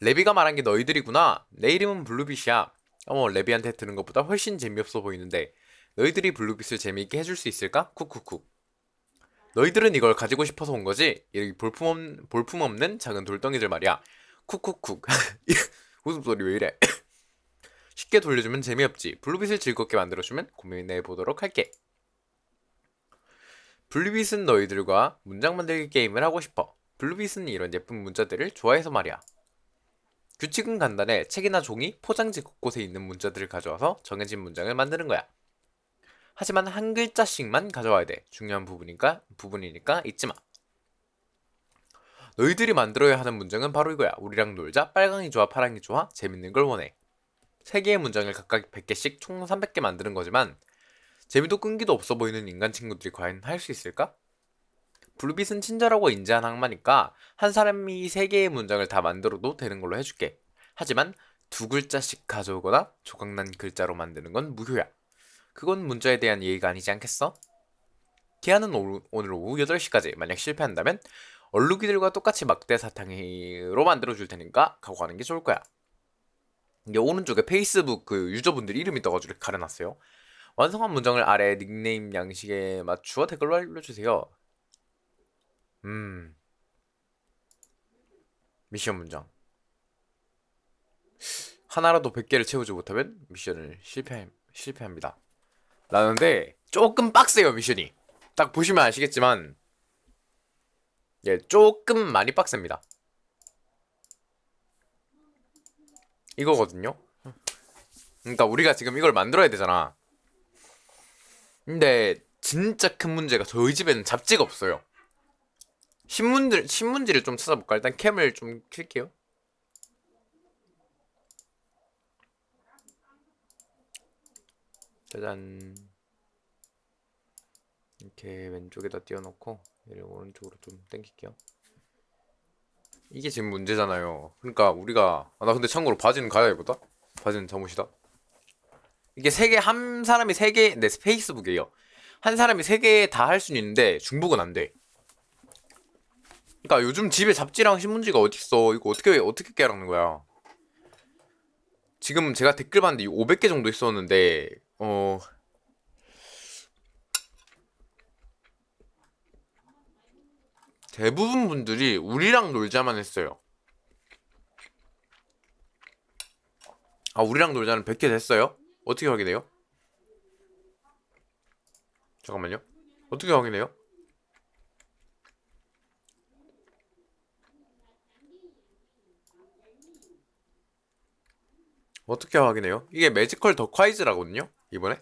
레비가 말한 게 너희들이구나. 내 이름은 블루빛이야. 어머, 레비한테 들은 것보다 훨씬 재미없어 보이는데 너희들이 블루빛을 재미있게 해줄 수 있을까? 쿡쿡쿡. 너희들은 이걸 가지고 싶어서 온 거지? 이 볼품없, 볼품 없는 작은 돌덩이들 말이야. 쿡쿡쿡. 웃음소리 왜 이래? 쉽게 돌려주면 재미없지. 블루빛을 즐겁게 만들어주면 고민해 보도록 할게. 블루빛은 너희들과 문장 만들기 게임을 하고 싶어. 블루빛은 이런 예쁜 문자들을 좋아해서 말이야. 규칙은 간단해. 책이나 종이, 포장지 곳곳에 있는 문자들을 가져와서 정해진 문장을 만드는 거야. 하지만 한 글자씩만 가져와야 돼. 중요한 부분이니까, 부분이니까 잊지 마. 너희들이 만들어야 하는 문장은 바로 이거야. 우리랑 놀자. 빨강이 좋아, 파랑이 좋아. 재밌는 걸 원해. 세 개의 문장을 각각 100개씩 총 300개 만드는 거지만 재미도 끈기도 없어 보이는 인간 친구들이 과연 할 수 있을까? 블루빛은 친절하고 인자한 악마니까 한 사람이 세 개의 문장을 다 만들어도 되는 걸로 해줄게. 하지만 두 글자씩 가져오거나 조각난 글자로 만드는 건 무효야. 그건 문자에 대한 예의가 아니지 않겠어? 기한은 오- 오늘 오후 8시까지. 만약 실패한다면 얼룩이들과 똑같이 막대 사탕으로 만들어줄 테니까 각오하는 게 좋을 거야. 이게 오른쪽에 페이스북 그 유저분들 이름이 떠가지고 가려놨어요. 완성한 문장을 아래 닉네임 양식에 맞추어 댓글로 알려주세요. 음. 미션 문장. 하나라도 100개를 채우지 못하면 미션을 실패, 실패합니다. 라는데 조금 빡세요 미션이. 딱 보시면 아시겠지만 예, 조금 많이 빡셉니다. 이거거든요. 그러니까 우리가 지금 이걸 만들어야 되잖아. 근데 진짜 큰 문제가 저희 집에는 잡지가 없어요. 신문들 신문지를 좀 찾아볼까? 일단 캠을 좀 킬게요. 짜잔. 이렇게 왼쪽에다 띄워놓고 얘를 오른쪽으로 좀 당길게요. 이게 지금 문제잖아요. 그러니까 우리가 아, 나 근데 참고로 바지는 가야 이보다 바지는 잠옷이다. 이게 세 개 한 사람이 세개내 페이스북이에요. 한 사람이 세 개 다 할 수는 있는데 중복은 안 돼. 그러니까 요즘 집에 잡지랑 신문지가 어딨어? 이거 어떻게 어떻게 깨라는 거야? 지금 제가 댓글 봤는데 500개 정도 있었는데 어 대부분 분들이 우리랑 놀자만 했어요. 아, 우리랑 놀자는 100개 됐어요? 어떻게 확인해요? 잠깐만요. 어떻게 확인해요? 어떻게 확인해요? 이게 매지컬 더콰이즈라거든요? 이번에?